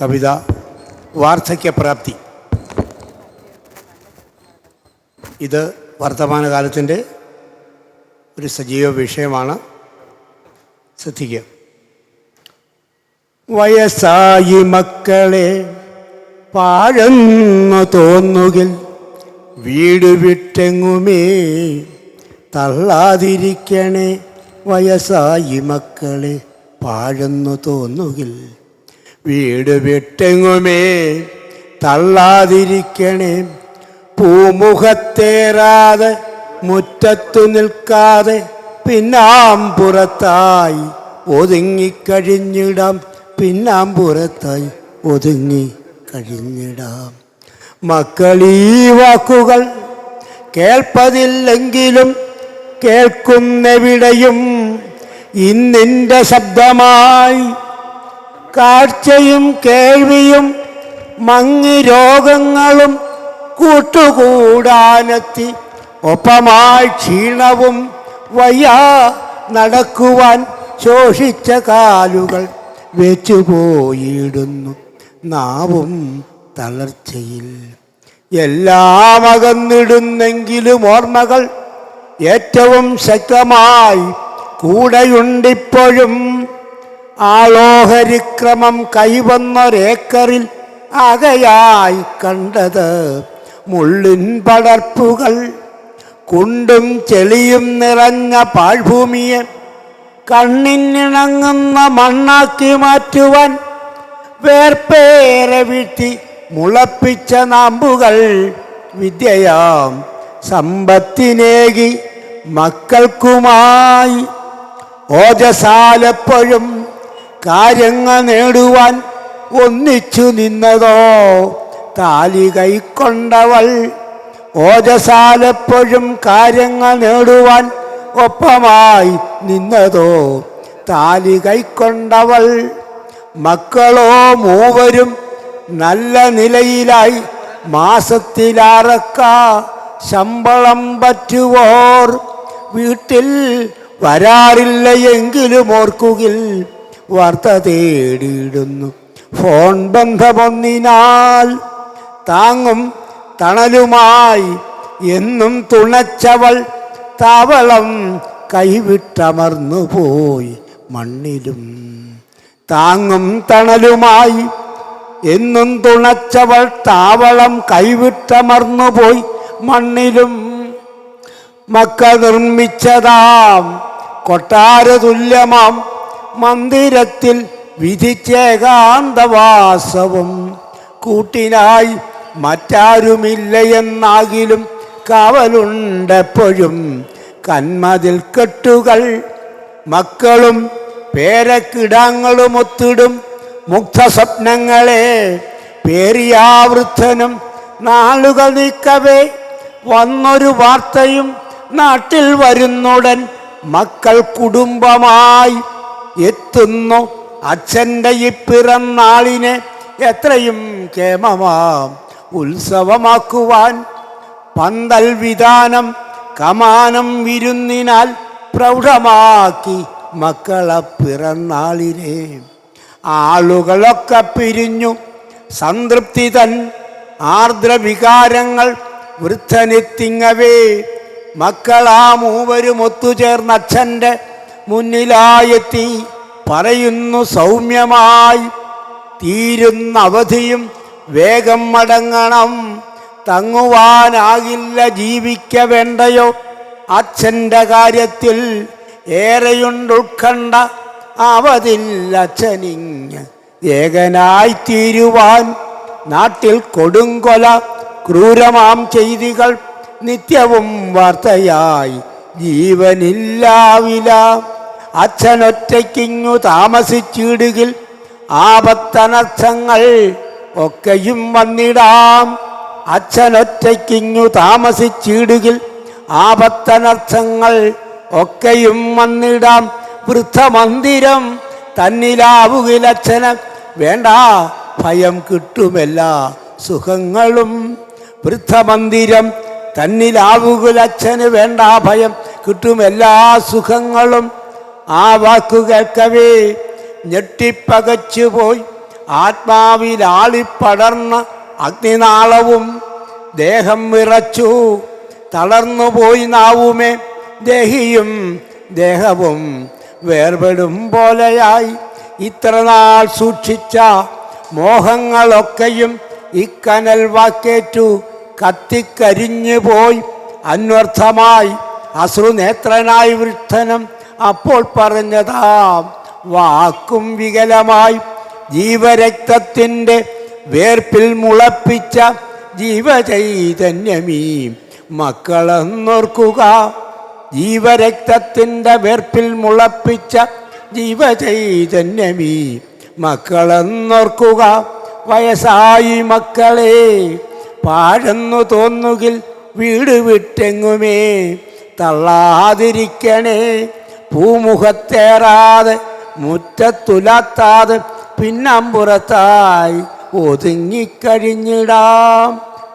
കവിത വാർദ്ധക്യപ്രാപ്തി. ഇത് വർത്തമാനകാലത്തിന്റെ ഒരു സജീവ വിഷയമാണ്. ശ്രദ്ധിക്കുക. വയസ്സായി മക്കളെ പാഴെന്നു തോന്നുകിൽ വീട് വിട്ടെങ്ങുമേ തള്ളാതിരിക്കണേ. വയസ്സായി മക്കളെ പാഴന്നു തോന്നുകിൽ വീട് വിട്ടെങ്ങുമേ? തള്ളാതിരിക്കണേ. പൂമുഖത്തേറാതെ മുറ്റത്തു നിൽക്കാതെ പിന്നാമ്പുറത്തായി ഒതുങ്ങിക്കഴിഞ്ഞിടാം. പിന്നാമ്പുറത്തായി ഒതുങ്ങി കഴിഞ്ഞിടാം മക്കളീ വാക്കുകൾ കേൾപ്പതില്ലെങ്കിലും കേൾക്കുന്നെവിടെയും ഇന്നിന്റെ ശബ്ദമായി കാഴ്ചയും കേൾവിയും മങ്ങി രോഗങ്ങളും കൂട്ടുകൂടാനെത്തി. ഒപ്പമായി ക്ഷീണവും വയ്യാ നടക്കുവാൻ ശോഷിച്ച കാലുകൾ വെച്ചുപോയിടുന്നു. നാവും തളർച്ചയിൽ. എല്ലാം അകന്നിടുന്നെങ്കിലും ഓർമ്മകൾ ഏറ്റവും ശക്തമായി കൂടെയുണ്ടിപ്പോഴും ആളോഹരിക്രമം കൈവന്നൊരേക്കറിൽ അകയായി കണ്ടത് മുള്ളിൻ പടർപ്പുകൾ കുണ്ടും ചെളിയും നിറഞ്ഞ പാഴ്ഭൂമിയെ കണ്ണിനിണങ്ങുന്ന മണ്ണാക്കി മാറ്റുവാൻ വേർപ്പേറെ വീഴ്ത്തി മുളപ്പിച്ച നാമ്പുകൾ. വിദ്യയാം സമ്പത്തിനേകി മക്കൾക്കുമായി ഓജസാലെപ്പോഴും കാര്യങ്ങൾ നേടുവാൻ ഒന്നിച്ചു നിന്നതോ? താലി കൈക്കൊണ്ടവൾ ഓജസാലെപ്പോഴും കാര്യങ്ങൾ നേടുവാൻ ഒപ്പമായി നിന്നതോ? താലി കൈക്കൊണ്ടവൾ മക്കളോ മൂവരും നല്ല നിലയിലായി മാസത്തിലാറക്ക ശമ്പളം പറ്റുവോർ വീട്ടിൽ വരാറില്ല എങ്കിലും ഓർക്കുകിൽ. വാർത്ത തേടിയിടുന്നു. ഫോൺ ബന്ധമൊന്നിനാൽ താങ്ങും തണലുമായി എന്നും തുണച്ചവൾ താവളം കൈവിട്ടമർന്നു പോയി മണ്ണിലും. താങ്ങും തണലുമായി എന്നും തുണച്ചവൾ താവളം കൈവിട്ടമർന്നു പോയി മണ്ണിലും. മക്ക നിർമ്മിച്ചതാം കൊട്ടാര തുല്യമാം മന്ദിരത്തിൽ വിധിച്ചേകാന്തവാസവും കൂട്ടിനായി മറ്റാരുമില്ലയെന്നാകിലും കാവലുണ്ടെപ്പോഴും കന്മതിൽ കെട്ടുകൾ മക്കളും പേരക്കിടങ്ങളും ഒത്തിടും മുഗ്ധസ്വപ്നങ്ങളെ പേരിയാവൃദ്ധനും നാളുകൾ നീക്കവേ. വന്നൊരു വാർത്തയും നാട്ടിൽ വരുന്നുടൻ മക്കൾ കുടുംബമായി എത്തുന്നു അച്ഛന്റെ ഈ പിറന്നാളിനെ എത്രയും കേമമാം ഉത്സവമാക്കുവാൻ പന്തൽ വിധാനം കമാനം വിരുന്നിനാൽ പ്രൗഢമാക്കി മക്കളെ പിറന്നാളിനെ ആളുകളൊക്കെ പിരിഞ്ഞു സംതൃപ്തി തൻ ആർദ്രവികാരങ്ങൾ വൃദ്ധനെത്തിങ്ങവേ. മക്കളാ മൂവരും ഒത്തുചേർന്ന അച്ഛന്റെ മുന്നിലായെത്തി പറയുന്നു സൗമ്യമായി. തീരുന്ന അവധിയും വേഗം മടങ്ങണം. തങ്ങുവാനാകില്ല ജീവിക്ക വേണ്ടയോ? അച്ഛന്റെ കാര്യത്തിൽ ഏറെയുണ്ട് ഉത്കണ്ഠ അവതില്ല അച്ഛനിങ് ഏകനായി തീരുവാൻ നാട്ടിൽ കൊടുങ്കൊല ക്രൂരമാം ചെയ്തികൾ നിത്യവും വാർത്തയായി. ജീവനില്ലാവില. അച്ഛനൊറ്റയ്ക്കിങ്ങു താമസിച്ചിടുകിൽ ആപത്തനർത്ഥങ്ങൾ ഒക്കെയും വന്നിടാം. അച്ഛനൊറ്റയ്ക്കിങ്ങു താമസിച്ചിടുകിൽ ആപത്തനർത്ഥങ്ങൾ ഒക്കെയും വന്നിടാം. വൃദ്ധമന്ദിരം തന്നിലാവുകിൽ അച്ഛന് വേണ്ട ഭയം കിട്ടുമെല്ലാ സുഖങ്ങളും. വൃദ്ധമന്ദിരം തന്നിലാവുകിൽ അച്ഛന് വേണ്ട ഭയം കിട്ടും എല്ലാ സുഖങ്ങളും. ആ വാക്കു കേൾക്കവേ ഞെട്ടിപ്പകച്ചുപോയി. ആത്മാവിലാളിപ്പടർന്ന അഗ്നിനാളവും ദേഹം വിറച്ചു. തളർന്നുപോയി നാവുമേ ദേഹിയും ദേഹവും വേർപെടും പോലെയായി. ഇത്ര നാൾ സൂക്ഷിച്ച മോഹങ്ങളൊക്കെയും ഇക്കനൽ വാക്കേറ്റു കത്തിക്കരിഞ്ഞു പോയി അന്വർത്ഥമായി അശ്രുനേത്രനായി വൃദ്ധനം അപ്പോൾ പറഞ്ഞതാം വാക്കും വികലമായി ജീവരക്തത്തിന്റെ വേർപ്പിൽ മുളപ്പിച്ച ജീവചൈതന്യമീ മക്കളെന്നോർക്കുക. ജീവരക്തത്തിന്റെ വേർപ്പിൽ മുളപ്പിച്ച ജീവചൈതന്യമീ മക്കളെന്നോർക്കുക. വയസ്സായി മക്കളെ പാഴെന്നു തോന്നുകിൽ വീട് വിട്ടെങ്ങുമേ? തള്ളാതിരിക്കണേ പൂമുഖത്തേറാതെ മുറ്റത്തുലാത്താതെ പിന്നമ്പുറത്തായി ഒതുങ്ങിക്കഴിഞ്ഞിടാം.